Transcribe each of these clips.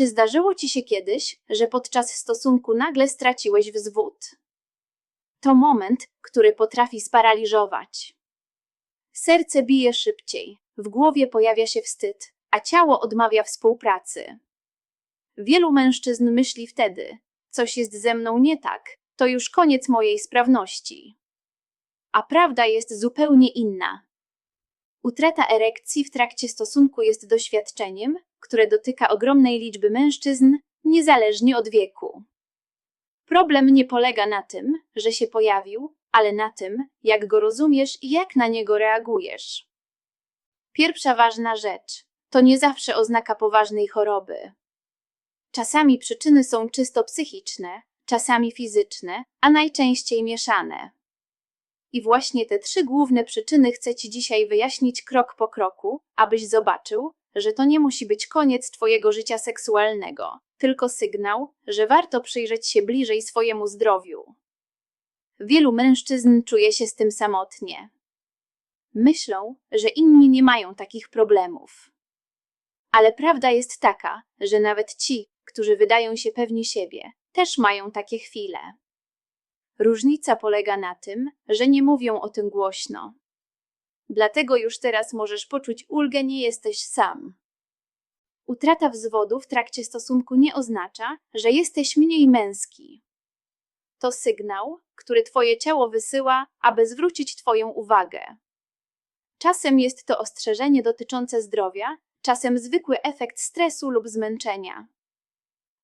Czy zdarzyło ci się kiedyś, że podczas stosunku nagle straciłeś wzwód? To moment, który potrafi sparaliżować. Serce bije szybciej, w głowie pojawia się wstyd, a ciało odmawia współpracy. Wielu mężczyzn myśli wtedy: coś jest ze mną nie tak, to już koniec mojej sprawności. A prawda jest zupełnie inna. Utrata erekcji w trakcie stosunku jest doświadczeniem, które dotyka ogromnej liczby mężczyzn, niezależnie od wieku. Problem nie polega na tym, że się pojawił, ale na tym, jak go rozumiesz i jak na niego reagujesz. Pierwsza ważna rzecz to nie zawsze oznaka poważnej choroby. Czasami przyczyny są czysto psychiczne, czasami fizyczne, a najczęściej mieszane. I właśnie te trzy główne przyczyny chcę Ci dzisiaj wyjaśnić krok po kroku, abyś zobaczył, że to nie musi być koniec Twojego życia seksualnego, tylko sygnał, że warto przyjrzeć się bliżej swojemu zdrowiu. Wielu mężczyzn czuje się z tym samotnie. Myślą, że inni nie mają takich problemów. Ale prawda jest taka, że nawet ci, którzy wydają się pewni siebie, też mają takie chwile. Różnica polega na tym, że nie mówią o tym głośno. Dlatego już teraz możesz poczuć ulgę, nie jesteś sam. Utrata wzwodu w trakcie stosunku nie oznacza, że jesteś mniej męski. To sygnał, który Twoje ciało wysyła, aby zwrócić Twoją uwagę. Czasem jest to ostrzeżenie dotyczące zdrowia, czasem zwykły efekt stresu lub zmęczenia.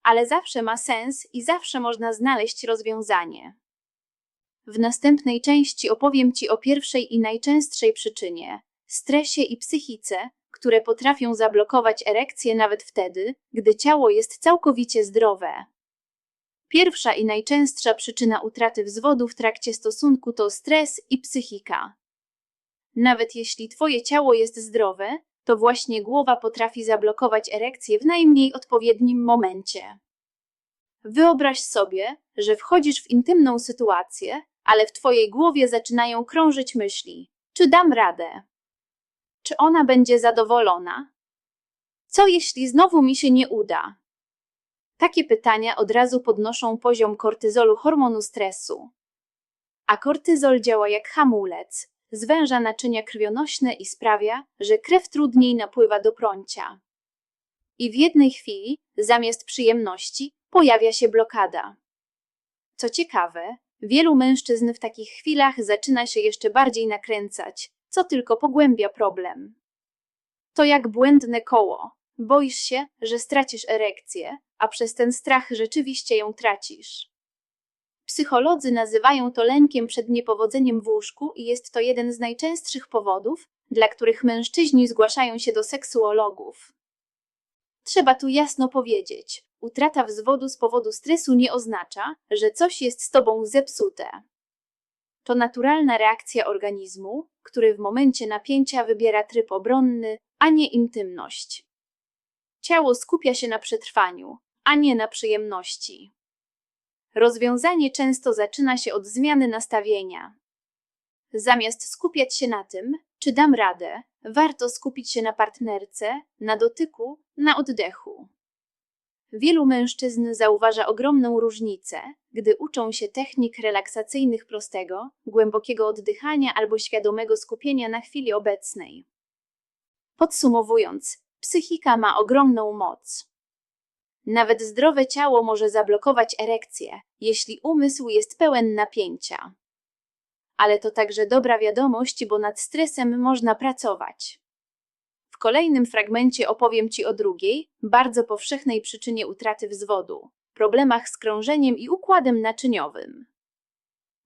Ale zawsze ma sens i zawsze można znaleźć rozwiązanie. W następnej części opowiem Ci o pierwszej i najczęstszej przyczynie stresie i psychice, które potrafią zablokować erekcję nawet wtedy, gdy ciało jest całkowicie zdrowe. Pierwsza i najczęstsza przyczyna utraty wzwodu w trakcie stosunku to stres i psychika. Nawet jeśli Twoje ciało jest zdrowe, to właśnie głowa potrafi zablokować erekcję w najmniej odpowiednim momencie. Wyobraź sobie, że wchodzisz w intymną sytuację, ale w Twojej głowie zaczynają krążyć myśli: czy dam radę? Czy ona będzie zadowolona? Co jeśli znowu mi się nie uda? Takie pytania od razu podnoszą poziom kortyzolu hormonu stresu. A kortyzol działa jak hamulec, zwęża naczynia krwionośne i sprawia, że krew trudniej napływa do prącia. I w jednej chwili, zamiast przyjemności, pojawia się blokada. Co ciekawe, wielu mężczyzn w takich chwilach zaczyna się jeszcze bardziej nakręcać, co tylko pogłębia problem. To jak błędne koło. Boisz się, że stracisz erekcję, a przez ten strach rzeczywiście ją tracisz. Psycholodzy nazywają to lękiem przed niepowodzeniem w łóżku i jest to jeden z najczęstszych powodów, dla których mężczyźni zgłaszają się do seksuologów. Trzeba tu jasno powiedzieć: utrata wzwodu z powodu stresu nie oznacza, że coś jest z tobą zepsute. To naturalna reakcja organizmu, który w momencie napięcia wybiera tryb obronny, a nie intymność. Ciało skupia się na przetrwaniu, a nie na przyjemności. Rozwiązanie często zaczyna się od zmiany nastawienia. Zamiast skupiać się na tym, czy dam radę, warto skupić się na partnerce, na dotyku, na oddechu. Wielu mężczyzn zauważa ogromną różnicę, gdy uczą się technik relaksacyjnych prostego, głębokiego oddychania albo świadomego skupienia na chwili obecnej. Podsumowując, psychika ma ogromną moc. Nawet zdrowe ciało może zablokować erekcję, jeśli umysł jest pełen napięcia. Ale to także dobra wiadomość, bo nad stresem można pracować. Kolejnym fragmencie opowiem Ci o drugiej, bardzo powszechnej przyczynie utraty wzwodu problemach z krążeniem i układem naczyniowym.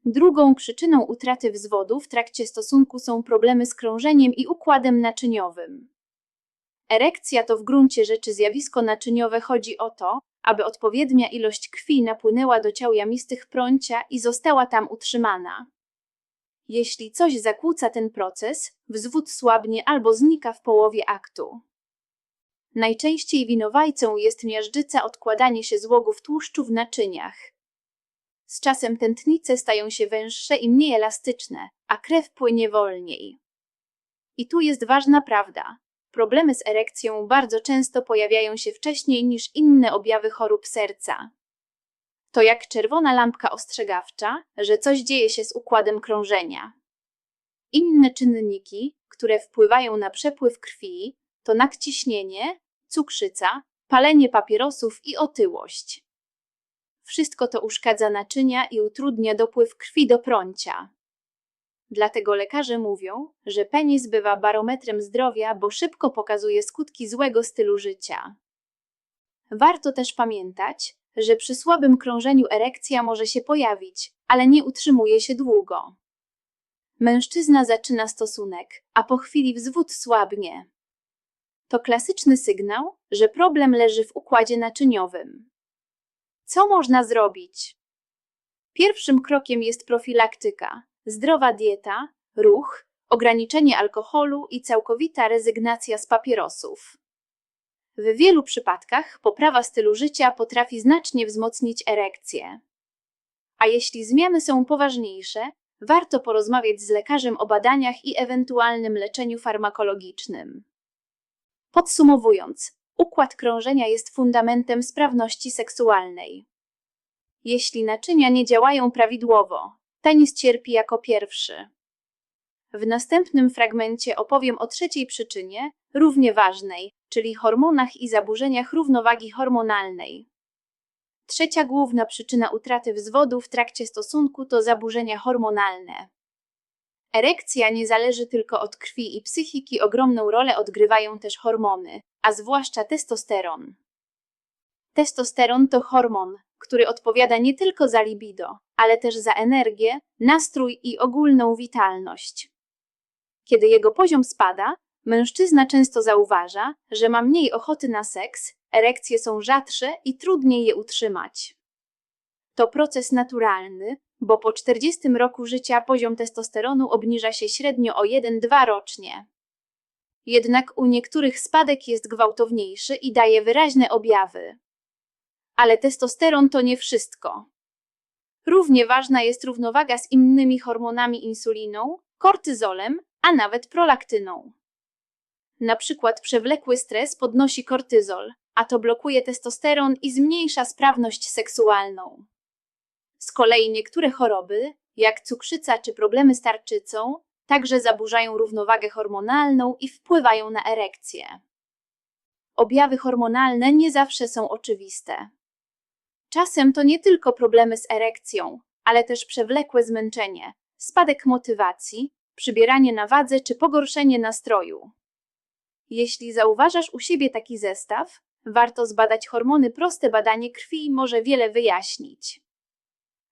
Drugą przyczyną utraty wzwodu w trakcie stosunku są problemy z krążeniem i układem naczyniowym. Erekcja to w gruncie rzeczy zjawisko naczyniowe. Chodzi o to, aby odpowiednia ilość krwi napłynęła do ciał jamistych prącia i została tam utrzymana. Jeśli coś zakłóca ten proces, wzwód słabnie albo znika w połowie aktu. Najczęściej winowajcą jest miażdżyca odkładanie się złogów tłuszczu w naczyniach. Z czasem tętnice stają się węższe i mniej elastyczne, a krew płynie wolniej. I tu jest ważna prawda. problemy z erekcją bardzo często pojawiają się wcześniej niż inne objawy chorób serca. To jak czerwona lampka ostrzegawcza, że coś dzieje się z układem krążenia. Inne czynniki, które wpływają na przepływ krwi, to nadciśnienie, cukrzyca, palenie papierosów i otyłość. Wszystko to uszkadza naczynia i utrudnia dopływ krwi do prącia. Dlatego lekarze mówią, że penis bywa barometrem zdrowia, bo szybko pokazuje skutki złego stylu życia. Warto też pamiętać, że przy słabym krążeniu erekcja może się pojawić, ale nie utrzymuje się długo. Mężczyzna zaczyna stosunek, a po chwili wzwód słabnie. To klasyczny sygnał, że problem leży w układzie naczyniowym. Co można zrobić? Pierwszym krokiem jest profilaktyka, zdrowa dieta, ruch, ograniczenie alkoholu i całkowita rezygnacja z papierosów. W wielu przypadkach poprawa stylu życia potrafi znacznie wzmocnić erekcję. A jeśli zmiany są poważniejsze, warto porozmawiać z lekarzem o badaniach i ewentualnym leczeniu farmakologicznym. Podsumowując, układ krążenia jest fundamentem sprawności seksualnej. Jeśli naczynia nie działają prawidłowo, penis cierpi jako pierwszy. W następnym fragmencie opowiem o trzeciej przyczynie, równie ważnej, czyli hormonach i zaburzeniach równowagi hormonalnej. Trzecia główna przyczyna utraty wzwodu w trakcie stosunku to zaburzenia hormonalne. Erekcja nie zależy tylko od krwi i psychiki, ogromną rolę odgrywają też hormony, a zwłaszcza testosteron. Testosteron to hormon, który odpowiada nie tylko za libido, ale też za energię, nastrój i ogólną witalność. Kiedy jego poziom spada, mężczyzna często zauważa, że ma mniej ochoty na seks, erekcje są rzadsze i trudniej je utrzymać. To proces naturalny, bo po 40 roku życia poziom testosteronu obniża się średnio o 1-2 rocznie. Jednak u niektórych spadek jest gwałtowniejszy i daje wyraźne objawy. Ale testosteron to nie wszystko. Równie ważna jest równowaga z innymi hormonami insuliną, kortyzolem, a nawet prolaktyną. Na przykład przewlekły stres podnosi kortyzol, a to blokuje testosteron i zmniejsza sprawność seksualną. Z kolei niektóre choroby, jak cukrzyca czy problemy z tarczycą, także zaburzają równowagę hormonalną i wpływają na erekcję. Objawy hormonalne nie zawsze są oczywiste. Czasem to nie tylko problemy z erekcją, ale też przewlekłe zmęczenie, spadek motywacji, przybieranie na wadze czy pogorszenie nastroju. Jeśli zauważasz u siebie taki zestaw, warto zbadać hormony. Proste badanie krwi może wiele wyjaśnić.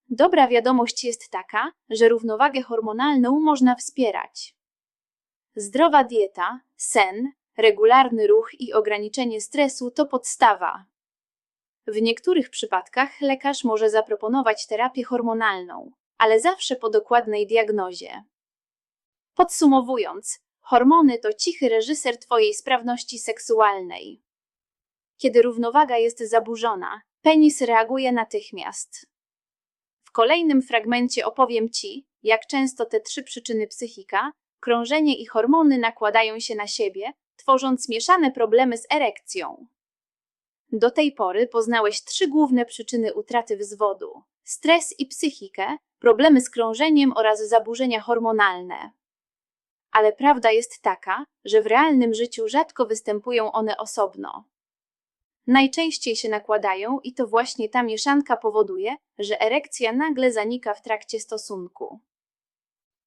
Dobra wiadomość jest taka, że równowagę hormonalną można wspierać. Zdrowa dieta, sen, regularny ruch i ograniczenie stresu to podstawa. W niektórych przypadkach lekarz może zaproponować terapię hormonalną, ale zawsze po dokładnej diagnozie. Podsumowując, hormony to cichy reżyser Twojej sprawności seksualnej. Kiedy równowaga jest zaburzona, penis reaguje natychmiast. W kolejnym fragmencie opowiem Ci, jak często te trzy przyczyny psychika, krążenie i hormony nakładają się na siebie, tworząc mieszane problemy z erekcją. Do tej pory poznałeś trzy główne przyczyny utraty wzwodu: stres i psychikę, problemy z krążeniem oraz zaburzenia hormonalne. Ale prawda jest taka, że w realnym życiu rzadko występują one osobno. Najczęściej się nakładają i to właśnie ta mieszanka powoduje, że erekcja nagle zanika w trakcie stosunku.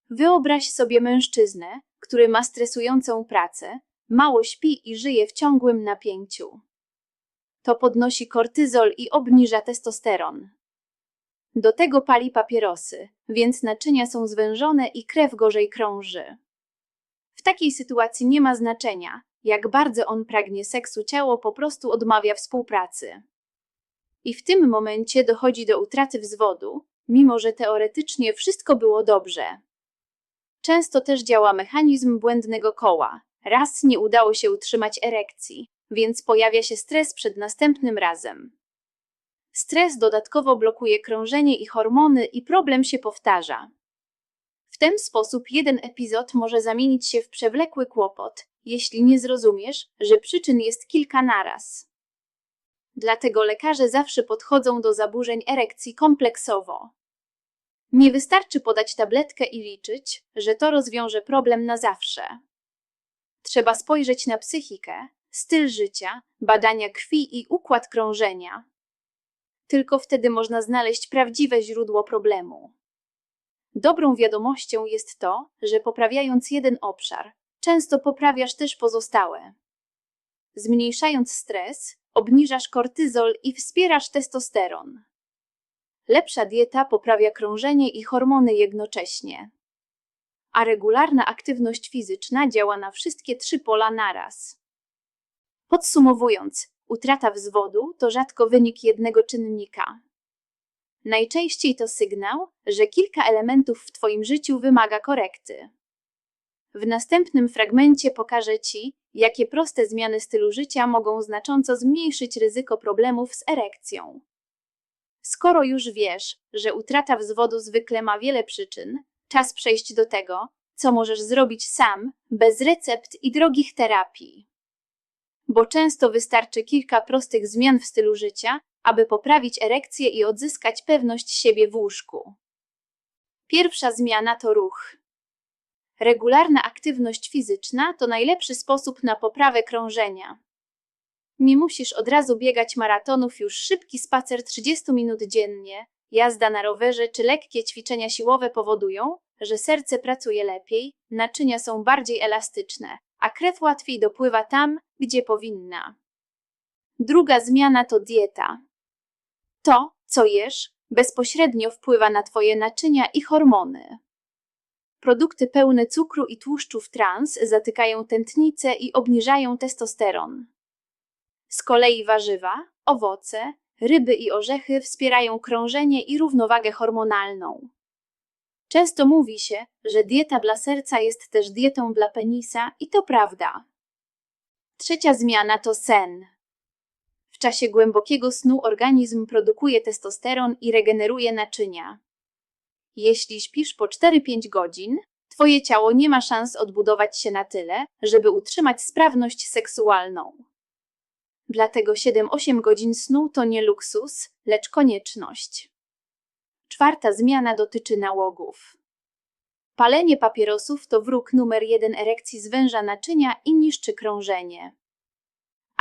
Wyobraź sobie mężczyznę, który ma stresującą pracę, mało śpi i żyje w ciągłym napięciu. To podnosi kortyzol i obniża testosteron. Do tego pali papierosy, więc naczynia są zwężone i krew gorzej krąży. W takiej sytuacji nie ma znaczenia, jak bardzo on pragnie seksu, ciało po prostu odmawia współpracy. I w tym momencie dochodzi do utraty wzwodu, mimo że teoretycznie wszystko było dobrze. Często też działa mechanizm błędnego koła. Raz nie udało się utrzymać erekcji, więc pojawia się stres przed następnym razem. Stres dodatkowo blokuje krążenie i hormony, i problem się powtarza. Ten sposób jeden epizod może zamienić się w przewlekły kłopot, jeśli nie zrozumiesz, że przyczyn jest kilka naraz. Dlatego lekarze zawsze podchodzą do zaburzeń erekcji kompleksowo. Nie wystarczy podać tabletkę i liczyć, że to rozwiąże problem na zawsze. Trzeba spojrzeć na psychikę, styl życia, badania krwi i układ krążenia. Tylko wtedy można znaleźć prawdziwe źródło problemu. Dobrą wiadomością jest to, że poprawiając jeden obszar, często poprawiasz też pozostałe. Zmniejszając stres, obniżasz kortyzol i wspierasz testosteron. Lepsza dieta poprawia krążenie i hormony jednocześnie. A regularna aktywność fizyczna działa na wszystkie trzy pola naraz. Podsumowując, utrata wzwodu to rzadko wynik jednego czynnika. Najczęściej to sygnał, że kilka elementów w Twoim życiu wymaga korekty. W następnym fragmencie pokażę Ci, jakie proste zmiany stylu życia mogą znacząco zmniejszyć ryzyko problemów z erekcją. Skoro już wiesz, że utrata wzwodu zwykle ma wiele przyczyn, czas przejść do tego, co możesz zrobić sam, bez recept i drogich terapii. Bo często wystarczy kilka prostych zmian w stylu życia, aby poprawić erekcję i odzyskać pewność siebie w łóżku. Pierwsza zmiana to ruch. Regularna aktywność fizyczna to najlepszy sposób na poprawę krążenia. Nie musisz od razu biegać maratonów, już szybki spacer 30 minut dziennie, jazda na rowerze czy lekkie ćwiczenia siłowe powodują, że serce pracuje lepiej, naczynia są bardziej elastyczne, a krew łatwiej dopływa tam, gdzie powinna. Druga zmiana to dieta. To, co jesz, bezpośrednio wpływa na Twoje naczynia i hormony. Produkty pełne cukru i tłuszczów trans zatykają tętnicę i obniżają testosteron. Z kolei warzywa, owoce, ryby i orzechy wspierają krążenie i równowagę hormonalną. Często mówi się, że dieta dla serca jest też dietą dla penisa i to prawda. Trzecia zmiana to sen. Czasie głębokiego snu organizm produkuje testosteron i regeneruje naczynia. Jeśli śpisz po 4-5 godzin, twoje ciało nie ma szans odbudować się na tyle, żeby utrzymać sprawność seksualną. Dlatego 7-8 godzin snu to nie luksus, lecz konieczność. Czwarta zmiana dotyczy nałogów. Palenie papierosów to wróg numer jeden erekcji zwęża naczynia i niszczy krążenie.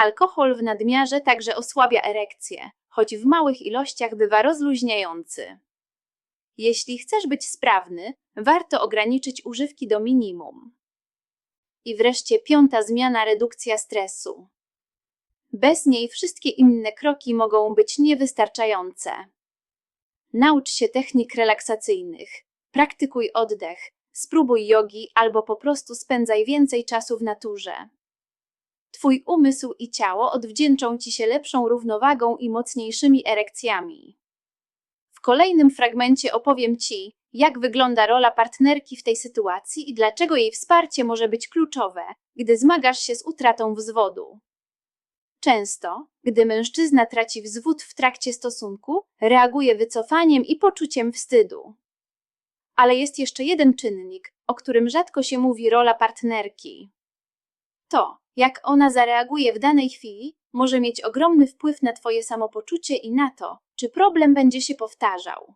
Alkohol w nadmiarze także osłabia erekcję, choć w małych ilościach bywa rozluźniający. Jeśli chcesz być sprawny, warto ograniczyć używki do minimum. I wreszcie piąta zmiana redukcja stresu. Bez niej wszystkie inne kroki mogą być niewystarczające. Naucz się technik relaksacyjnych, praktykuj oddech, spróbuj jogi albo po prostu spędzaj więcej czasu w naturze. Twój umysł i ciało odwdzięczą ci się lepszą równowagą i mocniejszymi erekcjami. W kolejnym fragmencie opowiem Ci, jak wygląda rola partnerki w tej sytuacji i dlaczego jej wsparcie może być kluczowe, gdy zmagasz się z utratą wzwodu. Często, gdy mężczyzna traci wzwód w trakcie stosunku, reaguje wycofaniem i poczuciem wstydu. Ale jest jeszcze jeden czynnik, o którym rzadko się mówi rola partnerki. To, jak ona zareaguje w danej chwili, może mieć ogromny wpływ na Twoje samopoczucie i na to, czy problem będzie się powtarzał.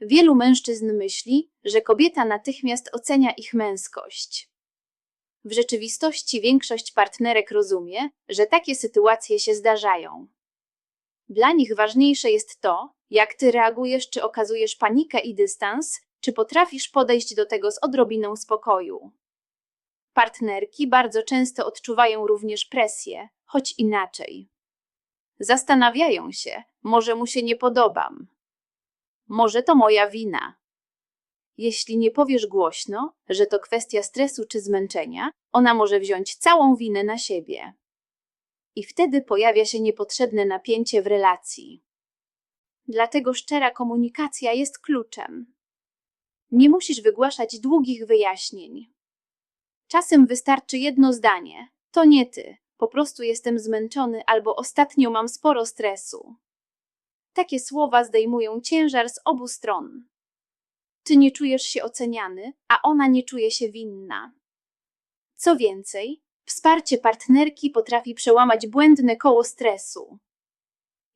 Wielu mężczyzn myśli, że kobieta natychmiast ocenia ich męskość. W rzeczywistości większość partnerek rozumie, że takie sytuacje się zdarzają. Dla nich ważniejsze jest to, jak ty reagujesz, czy okazujesz panikę i dystans, czy potrafisz podejść do tego z odrobiną spokoju. Partnerki bardzo często odczuwają również presję, choć inaczej. Zastanawiają się, może mu się nie podobam. Może to moja wina. Jeśli nie powiesz głośno, że to kwestia stresu czy zmęczenia, ona może wziąć całą winę na siebie. I wtedy pojawia się niepotrzebne napięcie w relacji. Dlatego szczera komunikacja jest kluczem. Nie musisz wygłaszać długich wyjaśnień. Czasem wystarczy jedno zdanie: To nie ty, po prostu jestem zmęczony albo ostatnio mam sporo stresu. Takie słowa zdejmują ciężar z obu stron. Ty nie czujesz się oceniany, a ona nie czuje się winna. Co więcej, wsparcie partnerki potrafi przełamać błędne koło stresu.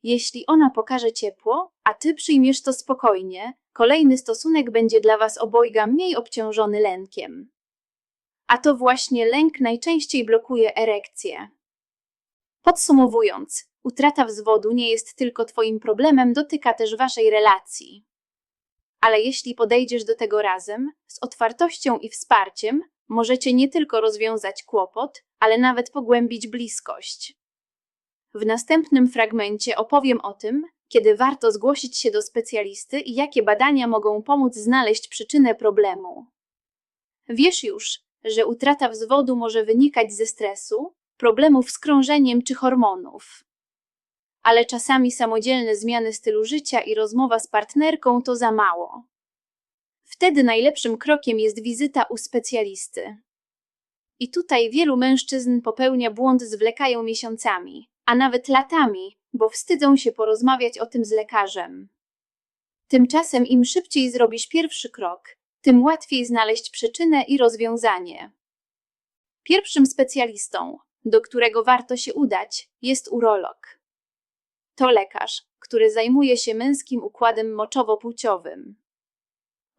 Jeśli ona pokaże ciepło, a ty przyjmiesz to spokojnie, kolejny stosunek będzie dla was obojga mniej obciążony lękiem. A to właśnie lęk najczęściej blokuje erekcję. Podsumowując, utrata wzwodu nie jest tylko twoim problemem, dotyka też waszej relacji. Ale jeśli podejdziesz do tego razem, z otwartością i wsparciem, możecie nie tylko rozwiązać kłopot, ale nawet pogłębić bliskość. W następnym fragmencie opowiem o tym, kiedy warto zgłosić się do specjalisty i jakie badania mogą pomóc znaleźć przyczynę problemu. Wiesz już, że utrata wzwodu może wynikać ze stresu, problemów z krążeniem czy hormonów. Ale czasami samodzielne zmiany stylu życia i rozmowa z partnerką to za mało. Wtedy najlepszym krokiem jest wizyta u specjalisty. I tutaj wielu mężczyzn popełnia błąd, zwlekają miesiącami, a nawet latami, bo wstydzą się porozmawiać o tym z lekarzem. Tymczasem im szybciej zrobisz pierwszy krok, tym łatwiej znaleźć przyczynę i rozwiązanie. Pierwszym specjalistą, do którego warto się udać, jest urolog. To lekarz, który zajmuje się męskim układem moczowo-płciowym.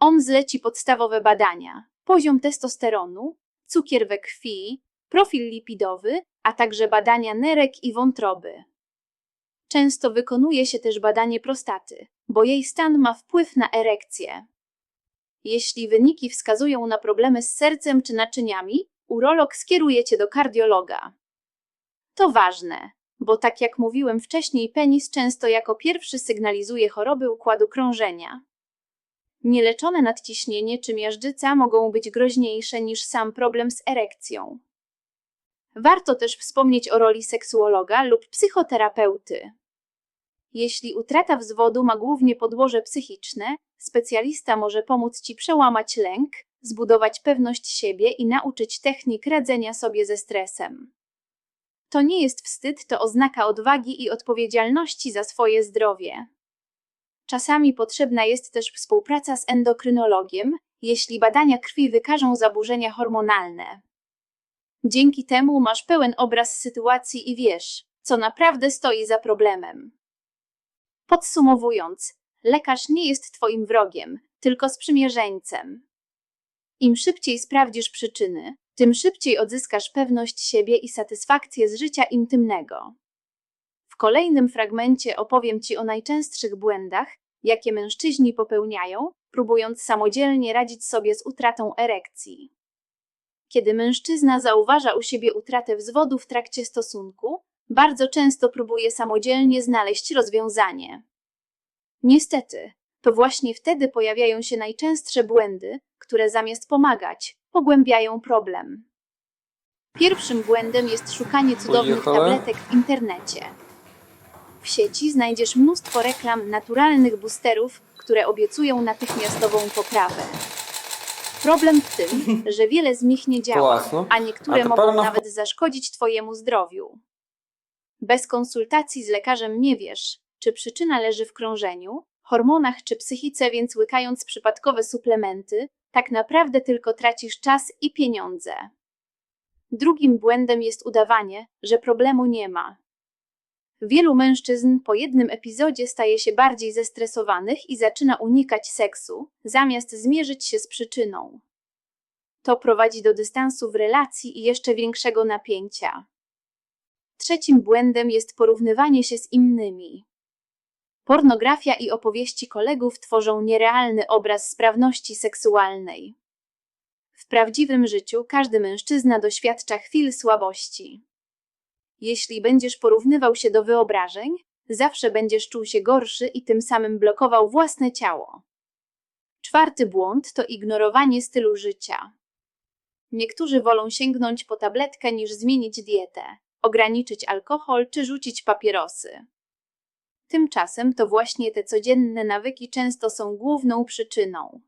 On zleci podstawowe badania: poziom testosteronu, cukier we krwi, profil lipidowy, a także badania nerek i wątroby. Często wykonuje się też badanie prostaty, bo jej stan ma wpływ na erekcję. Jeśli wyniki wskazują na problemy z sercem czy naczyniami, urolog skieruje cię do kardiologa. To ważne, bo tak jak mówiłem wcześniej, penis często jako pierwszy sygnalizuje choroby układu krążenia. Nieleczone nadciśnienie czy miażdżyca mogą być groźniejsze niż sam problem z erekcją. Warto też wspomnieć o roli seksuologa lub psychoterapeuty. Jeśli utrata wzwodu ma głównie podłoże psychiczne, specjalista może pomóc Ci przełamać lęk, zbudować pewność siebie i nauczyć technik radzenia sobie ze stresem. To nie jest wstyd, to oznaka odwagi i odpowiedzialności za swoje zdrowie. Czasami potrzebna jest też współpraca z endokrynologiem, jeśli badania krwi wykażą zaburzenia hormonalne. Dzięki temu masz pełen obraz sytuacji i wiesz, co naprawdę stoi za problemem. Podsumowując, lekarz nie jest Twoim wrogiem, tylko sprzymierzeńcem. Im szybciej sprawdzisz przyczyny, tym szybciej odzyskasz pewność siebie i satysfakcję z życia intymnego. W kolejnym fragmencie opowiem Ci o najczęstszych błędach, jakie mężczyźni popełniają, próbując samodzielnie radzić sobie z utratą erekcji. Kiedy mężczyzna zauważa u siebie utratę wzwodu w trakcie stosunku, bardzo często próbuję samodzielnie znaleźć rozwiązanie. Niestety, to właśnie wtedy pojawiają się najczęstsze błędy, które zamiast pomagać, pogłębiają problem. Pierwszym błędem jest szukanie cudownych tabletek w internecie. W sieci znajdziesz mnóstwo reklam naturalnych boosterów, które obiecują natychmiastową poprawę. Problem w tym, że wiele z nich nie działa, a niektóre mogą nawet zaszkodzić Twojemu zdrowiu. Bez konsultacji z lekarzem nie wiesz, czy przyczyna leży w krążeniu, hormonach czy psychice, więc łykając przypadkowe suplementy, tak naprawdę tylko tracisz czas i pieniądze. Drugim błędem jest udawanie, że problemu nie ma. Wielu mężczyzn po jednym epizodzie staje się bardziej zestresowanych i zaczyna unikać seksu, zamiast zmierzyć się z przyczyną. To prowadzi do dystansu w relacji i jeszcze większego napięcia. Trzecim błędem jest porównywanie się z innymi. Pornografia i opowieści kolegów tworzą nierealny obraz sprawności seksualnej. W prawdziwym życiu każdy mężczyzna doświadcza chwil słabości. Jeśli będziesz porównywał się do wyobrażeń, zawsze będziesz czuł się gorszy i tym samym blokował własne ciało. Czwarty błąd to ignorowanie stylu życia. Niektórzy wolą sięgnąć po tabletkę niż zmienić dietę, ograniczyć alkohol czy rzucić papierosy. Tymczasem to właśnie te codzienne nawyki często są główną przyczyną.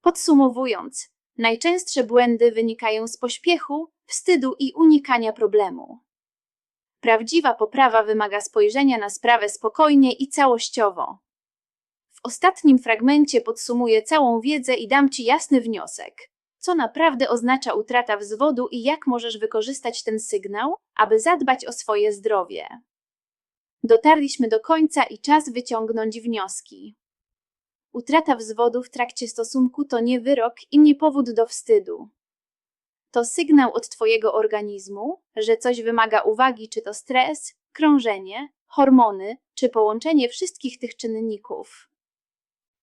Podsumowując, najczęstsze błędy wynikają z pośpiechu, wstydu i unikania problemu. Prawdziwa poprawa wymaga spojrzenia na sprawę spokojnie i całościowo. W ostatnim fragmencie podsumuję całą wiedzę i dam Ci jasny wniosek. Co naprawdę oznacza utrata wzwodu i jak możesz wykorzystać ten sygnał, aby zadbać o swoje zdrowie. Dotarliśmy do końca i czas wyciągnąć wnioski. Utrata wzwodu w trakcie stosunku to nie wyrok i nie powód do wstydu. To sygnał od Twojego organizmu, że coś wymaga uwagi, czy to stres, krążenie, hormony, czy połączenie wszystkich tych czynników.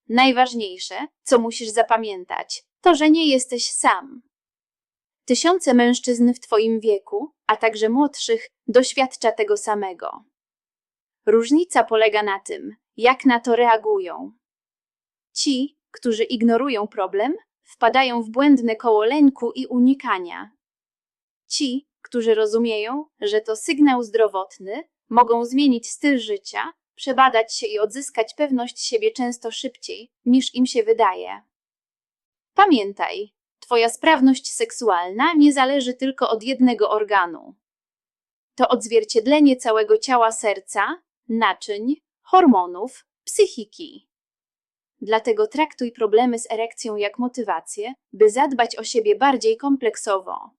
Najważniejsze, co musisz zapamiętać, to, że nie jesteś sam. Tysiące mężczyzn w Twoim wieku, a także młodszych, doświadcza tego samego. Różnica polega na tym, jak na to reagują. Ci, którzy ignorują problem, wpadają w błędne koło lęku i unikania. Ci, którzy rozumieją, że to sygnał zdrowotny, mogą zmienić styl życia, przebadać się i odzyskać pewność siebie często szybciej, niż im się wydaje. Pamiętaj, Twoja sprawność seksualna nie zależy tylko od jednego organu. To odzwierciedlenie całego ciała serca, naczyń, hormonów, psychiki. Dlatego traktuj problemy z erekcją jak motywację, by zadbać o siebie bardziej kompleksowo.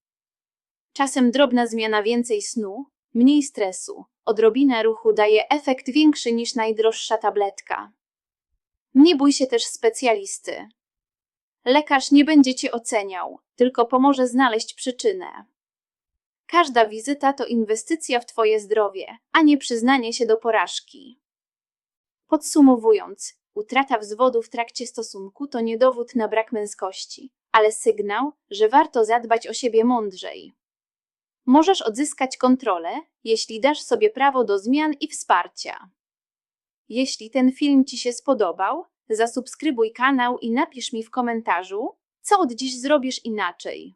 Czasem drobna zmiana więcej snu, mniej stresu, odrobina ruchu daje efekt większy niż najdroższa tabletka. Nie bój się też specjalisty. Lekarz nie będzie cię oceniał, tylko pomoże znaleźć przyczynę. Każda wizyta to inwestycja w Twoje zdrowie, a nie przyznanie się do porażki. Podsumowując, utrata wzwodu w trakcie stosunku to nie dowód na brak męskości, ale sygnał, że warto zadbać o siebie mądrzej. Możesz odzyskać kontrolę, jeśli dasz sobie prawo do zmian i wsparcia. Jeśli ten film Ci się spodobał, zasubskrybuj kanał i napisz mi w komentarzu, co od dziś zrobisz inaczej.